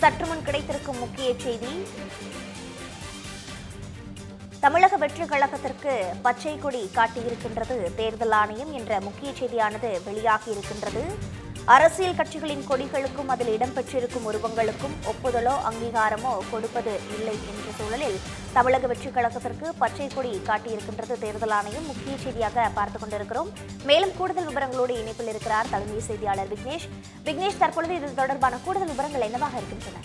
சற்றுமுன் கிடைத்திருக்கும் முக்கிய செய்தி. தமிழக வெற்றி கழகத்திற்கு பச்சை கொடி காட்டியிருக்கின்றது. தேர்தல் ஆணையம் என்ற முக்கிய செய்தியானது வெளியாகி இருக்கின்றது அரசியல் கட்சிகளின் கொடிகளுக்கும் அதில் இடம்பெற்றிருக்கும் உருவங்களுக்கும் ஒப்புதலோ அங்கீகாரமோ கொடுப்பது இல்லை என்ற சூழலில் தமிழக வெற்றி கழகத்திற்கு பச்சை கொடி காட்டியிருக்கின்றது தேர்தல் ஆணையம். முக்கிய செய்தியாக பார்த்துக் கொண்டிருக்கிறோம். மேலும் கூடுதல் விவரங்களோடு இணைப்பில் இருக்கிறார் தலைமை செய்தியாளர் விக்னேஷ். விக்னேஷ் தற்பொழுது இது தொடர்பான கூடுதல் விவரங்கள் என்னவாக இருக்கின்றன?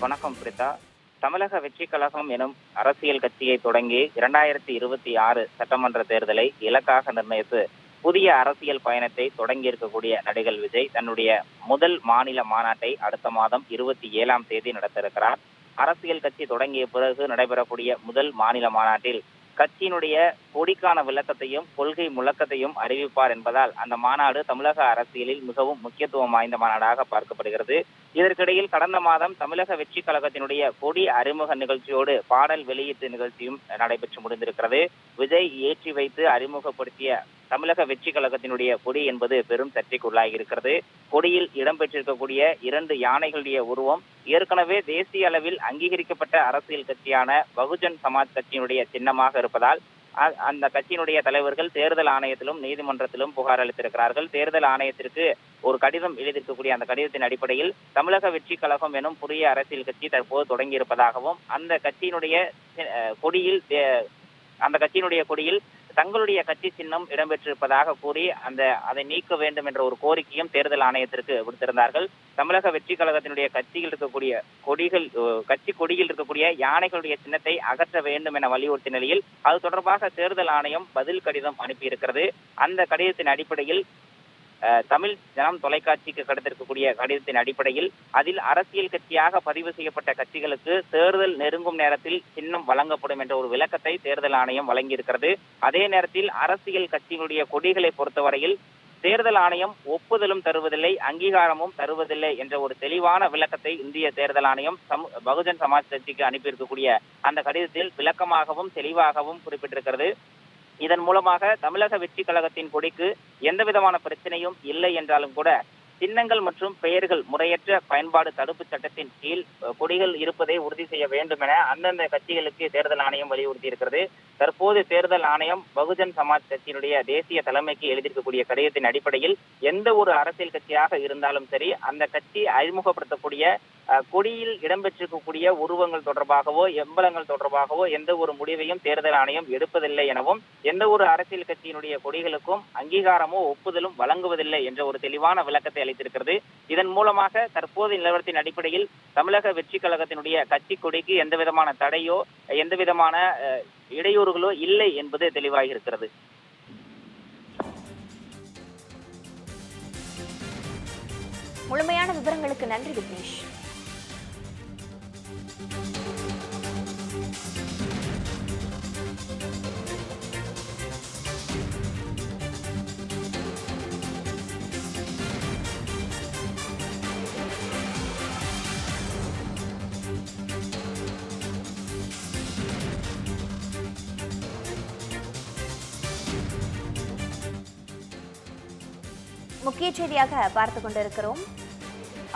வணக்கம் பிரிதா. தமிழக வெற்றி கழகம் எனும் அரசியல் கட்சியை தொடங்கி இரண்டாயிரத்தி இருபத்தி ஆறு சட்டமன்ற தேர்தலை இலக்காக நிர்ணயித்து புதிய அரசியல் பயணத்தை தொடங்கி இருக்கக்கூடிய நடிகர் விஜய் தன்னுடைய முதல் மாநில மாநாட்டை அடுத்த மாதம் இருபத்தி ஏழாம் தேதி நடத்த இருக்கிறார் அரசியல் கட்சி தொடங்கிய பிறகு நடைபெறக்கூடிய முதல் மாநில மாநாட்டில் கட்சியினுடைய கொடிக்கான விளக்கத்தையும் கொள்கை முழக்கத்தையும் அறிவிப்பார் என்பதால் அந்த மாநாடு தமிழக அரசியலில் மிகவும் முக்கியத்துவம் வாய்ந்த மாநாடாக பார்க்கப்படுகிறது. இதற்கிடையில் கடந்த மாதம் தமிழக வெற்றி கழகத்தினுடைய கொடி அறிமுக நிகழ்ச்சியோடு பாடல் வெளியீட்டு நிகழ்ச்சியும் நடைபெற்று முடிந்திருக்கிறது. விஜய் ஏற்றி வைத்து அறிமுகப்படுத்திய தமிழக வெற்றி கழகத்தினுடைய கொடி என்பது பெரும் சர்ச்சைக்குள்ளாகி இருக்கிறது. கொடியில் இடம்பெற்றிருக்கக்கூடிய இரண்டு யானைகளுடைய உருவம் ஏற்கனவே தேசிய அளவில் அங்கீகரிக்கப்பட்ட அரசியல் கட்சியான பகுஜன் சமாஜ் கட்சியினுடைய சின்னமாக இருப்பதால் அந்த கட்சியினுடைய தலைவர்கள் தேர்தல் ஆணையத்திலும் நீதிமன்றத்திலும் புகார் அளித்திருக்கிறார்கள். தேர்தல் ஆணையத்திற்கு ஒரு கடிதம் எழுதியிருக்கக்கூடிய அந்த கடிதத்தின் அடிப்படையில் தமிழக வெற்றி கழகம் எனும் புதிய அரசியல் கட்சி தற்போது தொடங்கி இருப்பதாகவும் அந்த கட்சியினுடைய அஹ், கொடியில் அந்த கட்சியினுடைய கொடியில் தங்களுடைய கட்சி சின்னம் இடம்பெற்றிருப்பதாக கூறி அந்த அதை நீக்க வேண்டும் என்ற ஒரு கோரிக்கையும் தேர்தல் ஆணையத்திற்கு விடுத்திருந்தார்கள். தமிழக வெற்றி கழகத்தினுடைய கட்சியில் இருக்கக்கூடிய கொடிகள் கட்சி கொடியில் இருக்கக்கூடிய யானைகளுடைய சின்னத்தை அகற்ற வேண்டும் என வலியுறுத்திய நிலையில் அது தொடர்பாக தேர்தல் ஆணையம் பதில் கடிதம் அனுப்பியிருக்கிறது. அந்த கடிதத்தின் அடிப்படையில் தமிழ் ஜனம் தொலைக்காட்சிக்கு கடந்திருக்கக்கூடிய கடிதத்தின் அடிப்படையில் அதில் அரசியல் கட்சியாக பதிவு செய்யப்பட்ட கட்சிகளுக்கு தேர்தல் நெருங்கும் நேரத்தில் சின்னம் வழங்கப்படும் என்ற ஒரு விளக்கத்தை தேர்தல் ஆணையம் வழங்கியிருக்கிறது. அதே நேரத்தில் அரசியல் கட்சியினுடைய கொடிகளை பொறுத்தவரையில் தேர்தல் ஆணையம் ஒப்புதலும் தருவதில்லை அங்கீகாரமும் தருவதில்லை என்ற ஒரு தெளிவான விளக்கத்தை இந்திய தேர்தல் ஆணையம் பகுஜன் சமாஜ் கட்சிக்கு அனுப்பியிருக்கக்கூடிய அந்த கடிதத்தில் விளக்கமாகவும் தெளிவாகவும் குறிப்பிட்டிருக்கிறது. இதன் மூலமாக தமிழக வெற்றி கழகத்தின் கொடிக்கு எந்த விதமான பிரச்சனையும் இல்லை என்றாலும் கூட சின்னங்கள் மற்றும் பெயர்கள் முறையற்ற பயன்பாடு தடுப்பு சட்டத்தின் கீழ் கொடிகள் இருப்பதை உறுதி செய்ய வேண்டும் என அந்தந்த கட்சிகளுக்கு தேர்தல் ஆணையம் வலியுறுத்தி இருக்கிறது தற்போது தேர்தல் ஆணையம் பகுஜன் சமாஜ் கட்சியினுடைய தேசிய தலைமைக்கு எழுதியிருக்கக்கூடிய கடிதத்தின் அடிப்படையில் எந்த ஒரு அரசியல் கட்சியாக இருந்தாலும் சரி அந்த கட்சி அறிமுகப்படுத்தக்கூடிய கொடியில் இடம்பெற்றிருக்கக்கூடிய உருவங்கள் தொடர்பாகவோ எம்பலங்கள் தொடர்பாகவோ எந்த ஒரு முடிவையும் தேர்தல் ஆணையம் எடுப்பதில்லை எனவும் எந்த ஒரு அரசியல் கட்சியினுடைய கொடிகளுக்கும் அங்கீகாரமோ ஒப்புதலும் வழங்குவதில்லை என்ற ஒரு தெளிவான விளக்கத்தை அளித்திருக்கிறது. இதன் மூலமாக தற்போது நிலவரத்தின் அடிப்படையில் தமிழக வெற்றி கழகத்தினுடைய கட்சி கொடிக்கு எந்த விதமான தடையோ எந்த விதமான அஹ், இடையூறுகளோ இல்லை என்பது தெளிவாகி இருக்கிறது முழுமையான விவரங்களுக்கு நன்றி விக்னேஷ். முக்கிய செய்தியாக பார்த்து கொண்டிருக்கிறோம்.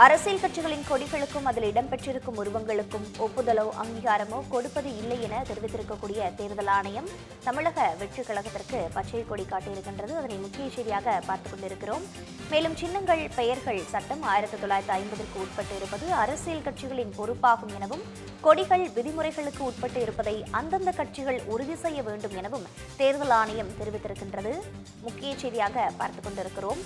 அரசியல் கட்சிகளின் கொடிகளுக்கும் அதில் இடம்பெற்றிருக்கும் உருவங்களுக்கும் ஒப்புதலோ அங்கீகாரமோ கொடுப்பது இல்லை என தெரிவித்திருக்கக்கூடிய தேர்தல் ஆணையம் தமிழக வெற்றி கழகத்திற்கு பச்சை கொடி காட்டியிருக்கின்றது. அதனை முக்கிய செய்தியாக பார்த்துக் கொண்டிருக்கிறோம். மேலும் சின்னங்கள் பெயர்கள் சட்டம் ஆயிரத்தி தொள்ளாயிரத்தி ஐம்பதற்கு உட்பட்டு இருப்பது அரசியல் கட்சிகளின் பொறுப்பாகும் எனவும் கொடிகள் விதிமுறைகளுக்கு உட்பட்டு இருப்பதை அந்தந்த கட்சிகள் உறுதி செய்ய வேண்டும் எனவும் தேர்தல் ஆணையம் தெரிவித்திருக்கின்றது. முக்கிய செய்தியாக பார்த்துக் கொண்டிருக்கிறோம்.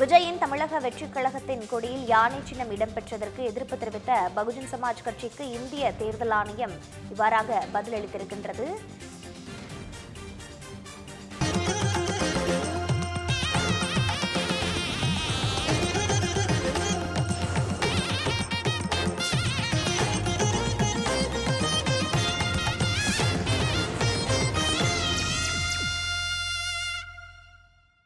விஜயின் தமிழக வெற்றிக் கழகத்தின் கொடியில் யானை சின்னம் இடம்பெற்றதற்கு எதிர்ப்பு தெரிவித்த பகுஜன் சமாஜ் கட்சிக்கு இந்திய தேர்தல் ஆணையம் இவ்வாறாக பதிலளித்திருக்கின்றது.